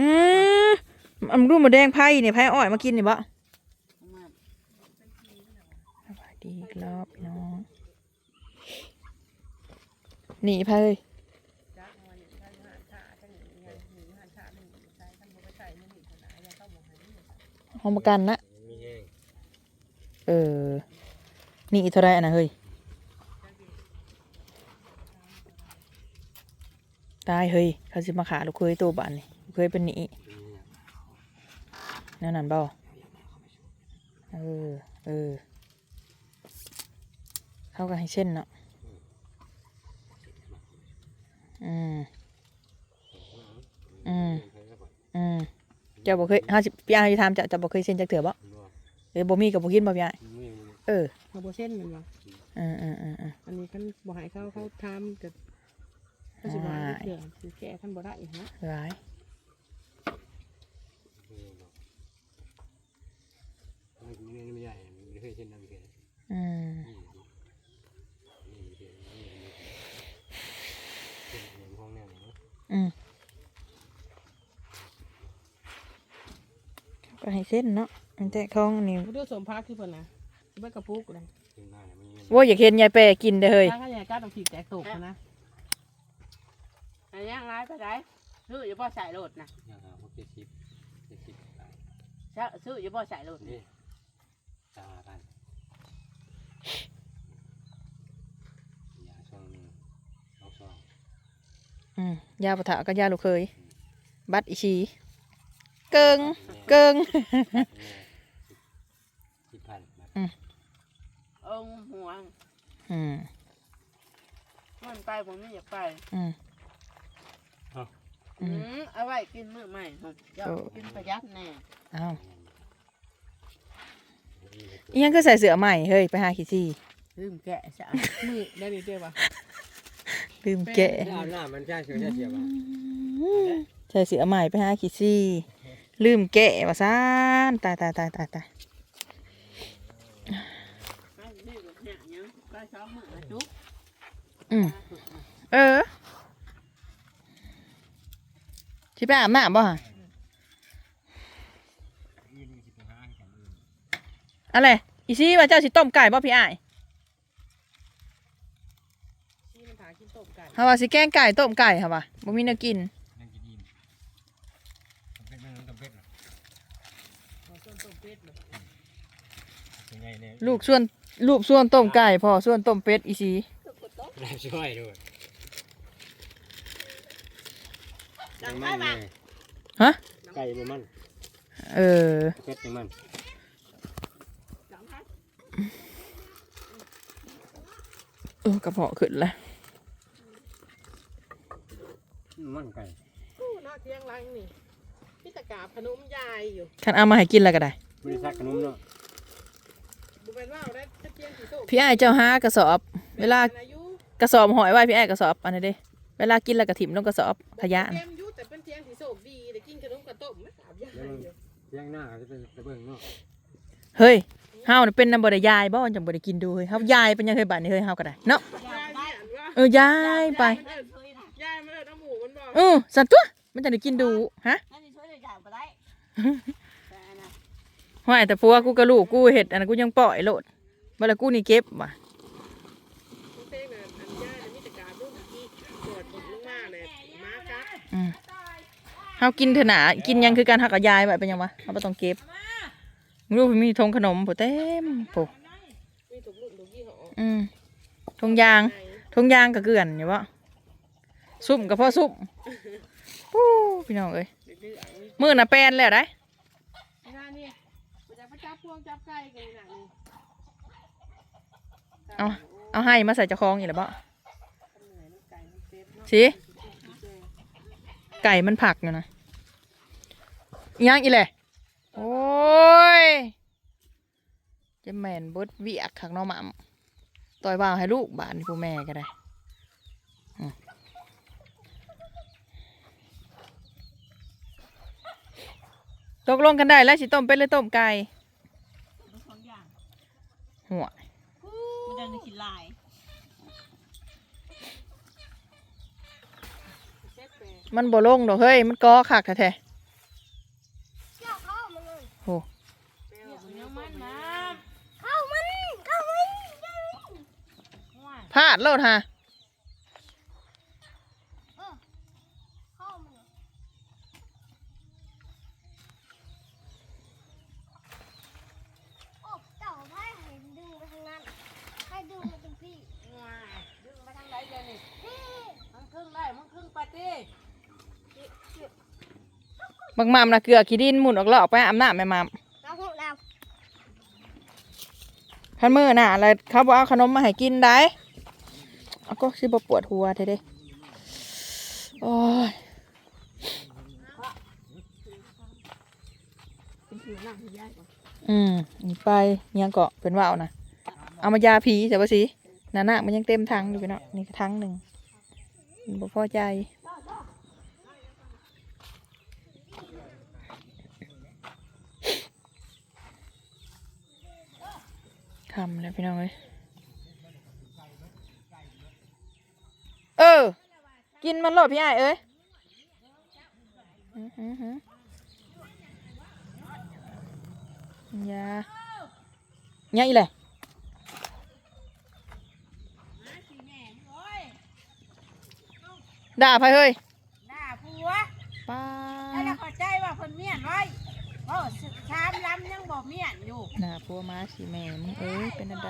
อืมอันดูหมาแดงไผ่เนี่ยไผ่อ้อยมากินนี่บ่สวัสดีอีกรอบพี่น้องหนีไผ่เลยห้องประกันนะเออ นี่เท่าไรนะเฮ้ย ตายเฮ้ย เขาสิมาขาลูกเคยตัวบ้านนี่ เคยเป็นหนีแนั่นนั่นเปล่าเออ เออ เข้ากันให้เส้นเนาะ อืม อืม อืมเจ้าบ่เคยห้าสิบพี่อาจะทำจะจะบ่เคยเส้นจักเถื่อบ่เอ้ยบ่มีกับบ่กินบ่พี่อาเออเขาบ่เส้นมันวะเออเออเออเอออันนี้คันบ่ให้เขาเขาทำกับเขาสิบ่ให้เถื่อสิแก้คันบ่ได้อีกนะร้าย ไม่ไม่ไม่ใหญ่ไม่เคยเช่นนั้นเคย อืม นี่เคยนี่เคยเป็นห้องแนวนี้ อืม ก็ให้เส้นเนาะมันแต่ของนี่บ่ดูสมพักคือเพิ่นน่ะสิเบิดกระปุกเลยเป็นหน้าเนี่ยมันว่าอยากเห็นยายแปรกินเด้อเฮ้ยถ้าเขาใหญ่ก้าต้องผิดแตกตกนะอันยังร้ายไปไหนซื้ออยู่บ่ใส่รถนะยังหาพวกเจ็ดสิบเจ็ดสิบซื้ออยู่บ่ใส่รถนี่ตากันยาช่องนึงเอาช่องอืมยาปะทะก็ยาลูกเคย บัดอีชี เกิงเกิงสิบพันองห่วงอืมมันไปผมไม่อยากไปอืมอืมเอาไว้กินมื้อใหม่ครับเดี๋ยวโอ้กินประหยัดแน่อ้าวอิหยังก็ใส่เสื้อใหม่เฮ้ยไปหาขี้ซี่ลืมแกะซะมือได้นี่เด้อวะลืมแกะอาบน้ำมันใช่เชื่อเสียบ้าใส่เสื้อใหม่ไปหาขี้ซี่ ลืมแกะว่าซานตายตายตายตายตายไปนี่ก็เนี่ยยังไปสองมื้อละจุกอืมเออที่ไปอาบน้ำบ่ฮะอะไรอีซี่ว่าเจ้าสิต้มไก่บ่พี่อ้ายที่มันถากินต้มไก่เฮาว่าสิแกงไก่ต้มไก่ค่ะว่ะบ่มีแนวกิน นั่งกินอิ่มเป็ดมันต้องเป็ดหรอ เอาต้นต้มเป็ดเล ยยังไงเนี่ยลูกส่วนลูกส่วนต้มไก่พ่อส่วนต้มเป็ดอีซีแล้วช่วยด้วยดังไปมาฮะ ไก่มันเออ เป็ดมันดังไปเออกระเพาะขึ้นแล้วมันไก่อู้หน้าเที่ยงรังนี่พี่ตะกาบขนมยายอยู่ คันเอามาให้กินแล้วก็ได้ บริษัทขนมเนาะบ่เป็นว่าเอาได้เที่ยงสีโตพี่อ้ายเจ้าหากระสอบ เวลาอายุกระสอบหอยไว้พี่อ้ายกระสอบอันนี้เด้เวลากินแล้วก็ถิ่มลงกระสอบขยะเต็นะมอยุแต่เป็นเที่ยงสีโศกดีได้กินขนมกระต้มไม่สามอย่างอยู่ย่างหน้าจะเป็นตะเบิ่งเนาะเฮ้ยเฮานี่เป็นน้ำบ่ได้ยายบ่จังบ่ได้กินดูเฮ้ยเฮายายเป็นยังเคยบาดนี่เฮ้ยเฮาก็ได้เนาะยายเนี่ยอันว่าเออยายไปยายมาเลยน้ำหมูมันบอกเออสันตัวมันจะได้กินดูฮะ นั่นนี่ช่วยได้อย่างบ่ได้แต่อันนะ ห้อยแต่พัวกูกับลูกกูเฮ็ดอันนั้นกูยังปล่อยโลดบ่แล้วกูนี่เก็บว่ะเต้เนี่ยอันยายเนี่ยมีแต่กาบลูกที่ปวดผมลงมาเลยมากัดอืมเฮากินเถนากินยังคือการหักกับยายไว้เป็นยังวะเฮาบ่ต้องเก็บรู้มีทงขนมโผเต็มโผมีถุงรุ่นถุงยี่ห้ออืมทงยางทงยางก็เกลือนอยู่วะซุ่มกับพ่อซุ่มปู้พี่น้องเอ้ยเดือดๆนี่มื้อน่ะแปลนแล้วได้ งานนี่มันจะไปจับพ วงจับไก่กันนี่นะนี่เอาเอาให้มาใส่เจ้าของอีกแล้วบ่เหนื่อยน้ำไก่น้ำเป็ดเนาะสิไก่มันผักอยู่นะอิหยังอีแหละโอ้ยจะแม่นเบิดเวียกข้างนอกหม่ำต่อยบ่าวให้ลูกบ้านผู้แม่ก็ได้อืมตกลงกันได้แล้วสิต้มเป็ดหรือต้มไก่ทุกคนอย่าง หัวมันเดินขีดลายมันบ่ลงดอกเฮ้ย มันกอคากแทโอ้พลาดแล้วฮะ บักหมามนะเกลือขี้ดินหมุนออกเลาะไปอาบน้ำแม่หมามเราหูเราพันมือน่ะอะไรเขาบอกเอาขนมมาให้กินได้เอาก็สิบ่ปวดหัวเท่เด้โอ้ยเป็นผิวหนังที่ยากกว่าอืมนี่ไปยังเกาะเป็นว่าวนะเอามายาผีแต่ว่าสินานะมันยังเต็มทังอยู่พี่เนาะนี่ก็ทังหนึ่งบ่พอใจ คำแล้วพี่น้องเอ้ยเออ กินมันโลดพี่ไอ้ายเอ้ยอื้อหือหือยาเนี่ยอีแหละด่าไปเฮ้ยหน้าผัวป้าแล้วเข้าใจว่าเพิ่นเมียนไว้โอ้ ชามลำยังบอกเมียนอยู่ด่าพัวมาสิแม่มึงเอ้ยเป็นอะไร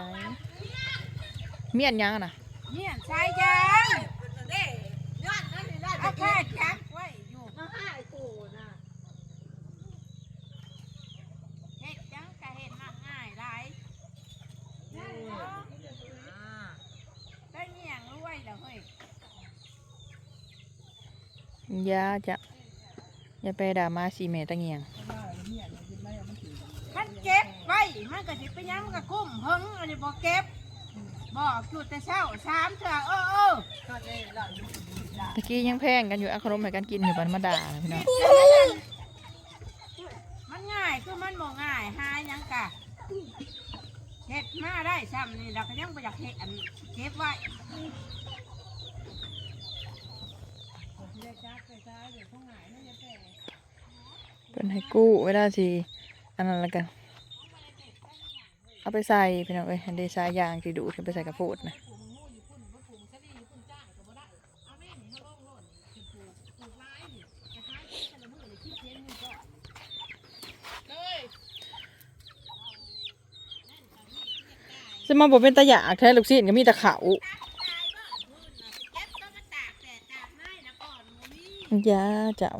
เมียนยังอะน่ะเมียนชายยังเอาแค่จับไว้อยู่มาให้กูนะเฮ็ดจังกะเฮ็ดมักง่ายหลายได้เงียงรวยแล้วเฮ้ยอยาจะอย่าไปด่ามาสิแม่ตะเงียงมันเก็บไว้ มันก็สิไปยังมันก็คุ้มเพิ่งอันนี้บ่เก็บบอกจุดแต่เช้าสามเถื่อเออเออตะกี้ยังแพงกันอยู่เอาขนมให้กันกินอยู่บันมาด่านะพี่น้องมันง่ายคือมันบ่ง่ายหาหยังกะเฮ็ดมาได้ซ้ำนี่เราก็ยังบ่อยากเฮ็ดอันเก็บไว้เป็นให้กู้เวลาสิอันนั้นละกัน เอาไปใส่พี่น้องเอ้ยอันเดซายางที่ดูดขึ้นไปใส่กระโพดนะสมาบอกเป็นตะหยากแท้ลูกศิษย์ก็มีแต่เขาอยาเจ้า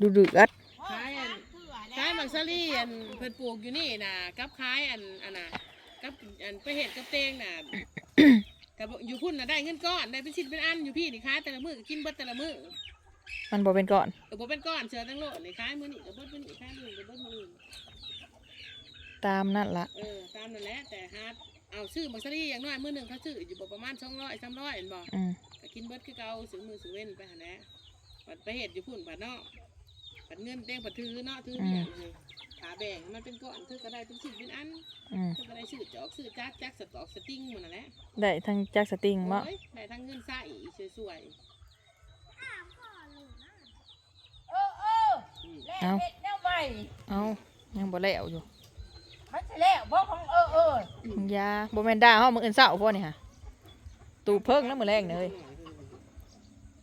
ดูดือด ซารี่อันเพิ่นปลูกอยู่นี่น่ะกับคล้ายอันอันน่ะกับอันไปเห็ดกับเตงน่ะกับอยู่พุ่นน่ะได้เงินก้อนได้เป็นชิ้นเป็นอันอยู่พี่นี่ค้ายแต่ละมื้อก็กินเบิดแต่ละมื้อมันบอกเป็นก่อนเออบ่เป็นก้อนเชือตั้งโลดนี่ค้ายมื้อนี้ก็เบิดมื้อนี้คล้ายมื้อนี้ก็เบิดมื้ออื่นตามนั่นละเออตามนั่นแหละแต่ฮาร์ดเอาซื้อมักซารี่อย่างน้อยมื้อหนึงเขาซื้ออยู่บ่ประมาณ200 300เห็นบ่อืมก็กินเบิดคือเก่าซื้อมือซื้อเว้นไปหั่นแหละบัดไปเฮ็ดอยู่พุ่นบัดเนาะ บัดเงินเด้งบัดถือเนาะถือเหียงเลยขาแบ่งมันเป็นก้อนถือก็ได้เป็นชิ้นเป็นอันอืมถือก็ได้ซื้อจอกซื้อจักจักสตอกสติ้งหมดนั่นแหละได้ทั้งแจ็คสติงบ่โอ้ยได้ทั้งเงินใส่สวยเออเออๆอืมแล้วเฮ็ดแนวใหม่เอายังบ่แล้วอยู่มันสิแล้วบ่ของเออเออยาบ่แม่นด่าเฮามื้ออื่นเช้าพ่อนี่ฮะตูเพิ่งแล้วมื้อแรงเลย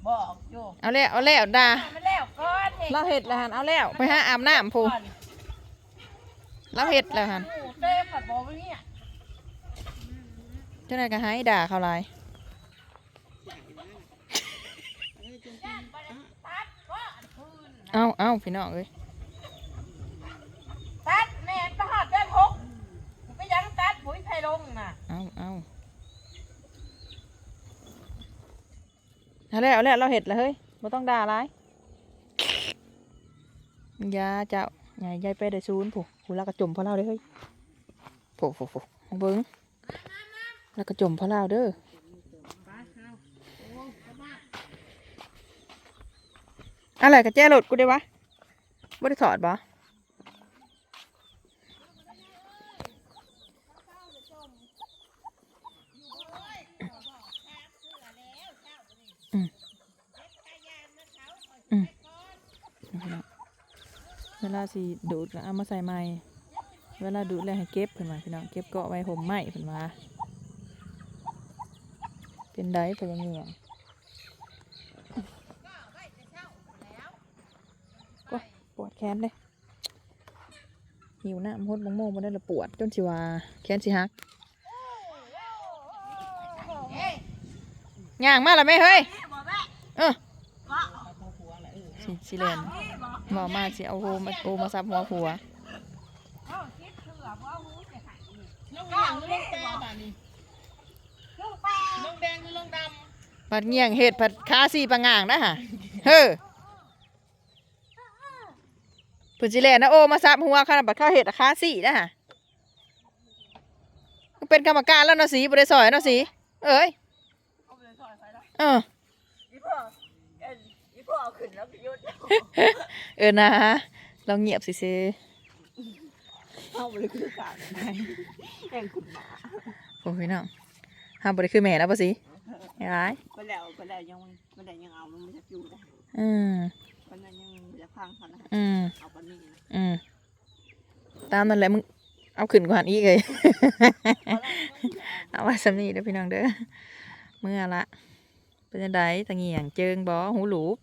บอกอยู่เอาแล้วเอาแล้วด่าให้มันแล้วก่อนนี่ เราเฮ็ดแล้วหันเอาแล้วไปหาอาบน้ำพูเราเฮ็ดแล้วหันเต้ผัดบ่มีอะเจ้านายก็ให้ด่าเขาออจนย่านบ่ได้ตัดบ่อันคืนน่ะเอาเอาพี่น้องเอ้ยตัดแม่นประหารเดือนหกไปยังตัดปุ๋ยไผลงน่ะเอาเอาเอาแล้วเอาแล้วเราเฮ็ดแล้วเฮ้ยบ่ต้องด่าหลา ยาเจ้าใหญ่ใหญ่ไปได้ซูนผู้ผู้ล้วก็จมพอเล่าได้เฮ้ยผู้ผู้ผู้เบิ้งล้วก็จมพอเล่าเด้ออะไรกับแจ้รถกูได้วะไม่ได้ถอดบ่อืมอืมเว ลาสิดูดก็เอามาใส่ไม้เวลาดูดแล้วให้เก็บเพิ่นว่าพี่น้องเก็บเกาะไว้ห่มไม้เพิ่นว่าเป็นได้พยังเงียก็ปวดแขนเลยหิวหน้ำหดมงโม่มาได้ละปวดจนสิว่าแขนสิหักย่างมาล้วไหมเฮ้ยเออสิสิเลน บอกมาสิเอาโอมาโอมาซับหัวผัวเอาคิดเถื่อบ่เอาหูจะหายนี่ลงอย่างลงตาบาดนี้ลูกแปะลงแดงหรือลงดผัดเงียงเห็ดผัดคาสีปะง่างนะฮะเฮ้อผุจิเลนนะโอมาซับหัวขนาดบัดข้าวเห็ดอะคาสีนะฮะมึงเป็นกรรมการแล้วเนาะสีบริสอยเนาะสีเอ้ยเอออีพ่อเอ็นอีพ่อ เอาขึ้นแล้วก็หยุดเออนะเราเงียบสิซิเอาเลยคือการไงแองคุณหมาโอ้ยน้องห้ามบริคือแม่แล้วปะสิไอ้ร้ายไปแล้วไปแล้วยังไปแล้วยังเอามันไม่จะอยู่ได้อืมวันนั้นยังไม่จะพังเขานะอืมเอาปานนี้นะอืมตามนั่นแหละมึงเอาขึ้นกว่าหันอีกเลยเอาไว้สำนีเด้อพี่น้องเด้อเมื่อละเป็นจังไดตะเงียงเจิงบ่หูหลูบ